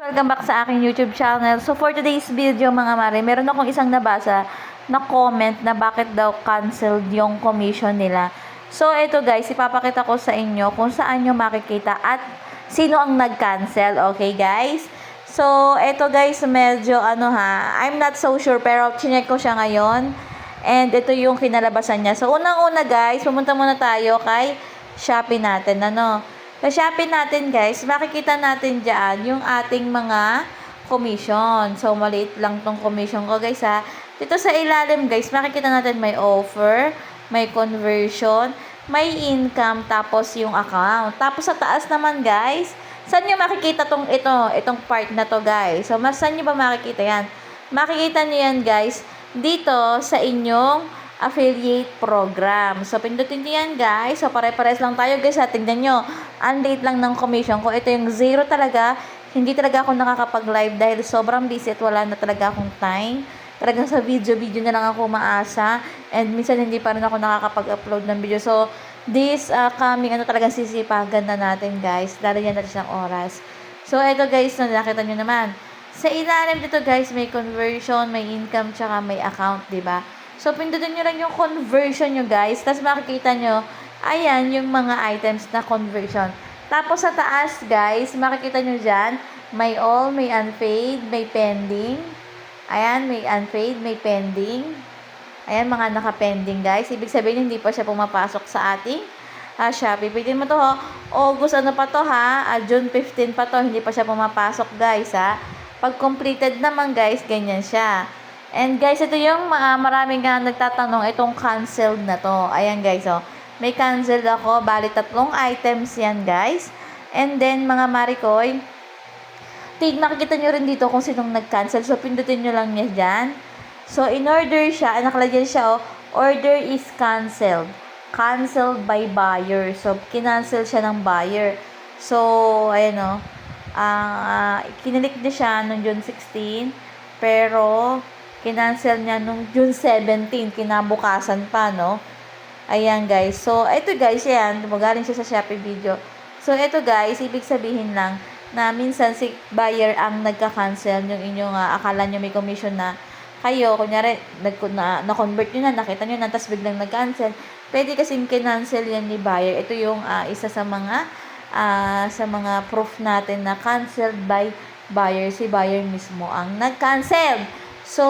Welcome back sa aking YouTube channel. So for today's video mga mare, meron akong isang nabasa na comment na bakit daw canceled yung commission nila. So ito guys, ipapakita ko sa inyo kung saan nyo makikita at sino ang nag-cancel. Okay guys? So ito guys, medyo ano ha, I'm not so sure pero chinek ko siya ngayon. And ito yung kinalabasan niya. So unang-una guys, pumunta muna tayo kay Shopee natin. Ano? Sa natin guys, makikita natin dyan yung ating mga commission. So, maliit lang tong commission ko guys ha. Dito sa ilalim guys, makikita natin may offer, may conversion, may income, tapos yung account. Tapos sa taas naman guys, saan nyo makikita tong ito, itong part na to guys? So, mas saan nyo ba makikita yan? Makikita nyo yan guys, dito sa inyong affiliate program. So, pindutin nyo yan, guys. So, pare-pares lang tayo, guys. Ha? Tingnan nyo. Ang late lang ng commission ko. Ito yung zero talaga. Hindi talaga ako nakakapag-live dahil sobrang busy at wala na talaga akong time. Talagang sa video-video na lang ako maasa. And minsan hindi pa rin ako nakakapag-upload ng video. So, this uh, coming, ano talagang sisipagan na natin, guys. Lalagyan natin ng oras. So, ito, guys, na nakita nyo naman. Sa ilalim dito, guys, may conversion, may income, tsaka may account, ba? So, pindutin nyo lang yung conversion nyo, guys. Tapos, makikita nyo, ayan, yung mga items na conversion. Tapos, sa taas, guys, makikita nyo dyan, may all, may unpaid, may pending. Ayan, may unpaid, may pending. Ayan, mga naka-pending, guys. Ibig sabihin, hindi pa siya pumapasok sa ating uh, Shopee. Pwede mo to, ho. August, ano pa to, ha? Uh, June 15 pa to, hindi pa siya pumapasok, guys, ha? Pag completed naman, guys, ganyan siya. And guys, ito yung uh, maraming nga nagtatanong itong canceled na to. Ayan guys, oh. May canceled ako. Bali, tatlong items yan guys. And then, mga marikoy, tig, makikita nyo rin dito kung sinong nag-cancel. So, pindutin nyo lang niya dyan. So, in order siya, nakalagyan siya, oh, order is canceled. Canceled by buyer. So, kinancel siya ng buyer. So, ayan. Oh, uh, kinilik niya siya noong June 16. Pero, kinancel niya nung June 17, kinabukasan pa, no? Ayan, guys. So, ito guys, yan. Magaling siya sa Shopee video. So, ito guys, ibig sabihin lang na minsan si buyer ang nagka-cancel yung inyong uh, akala nyo may commission na kayo, kunyari, nag, na, na-convert nyo na, nakita nyo na, tapos biglang nag-cancel. Pwede kasing kinancel yan ni buyer. Ito yung uh, isa sa mga uh, sa mga proof natin na canceled by buyer. Si buyer mismo ang nag-cancel. So,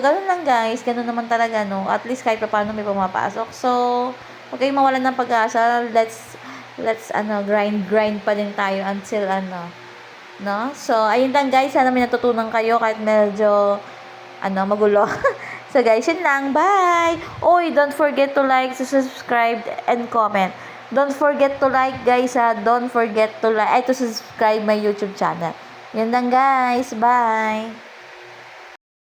ganun lang guys. Ganun naman talaga, no? At least kahit pa paano may pumapasok. So, huwag kayong mawalan ng pag-asa. Let's, let's, ano, grind, grind pa din tayo until, ano, no? So, ayun lang guys. Sana may natutunan kayo kahit medyo, ano, magulo. so, guys, yun lang. Bye! Oy, don't forget to like, to subscribe, and comment. Don't forget to like, guys, ha? Don't forget to like, ay, to subscribe my YouTube channel. Yun lang, guys. Bye!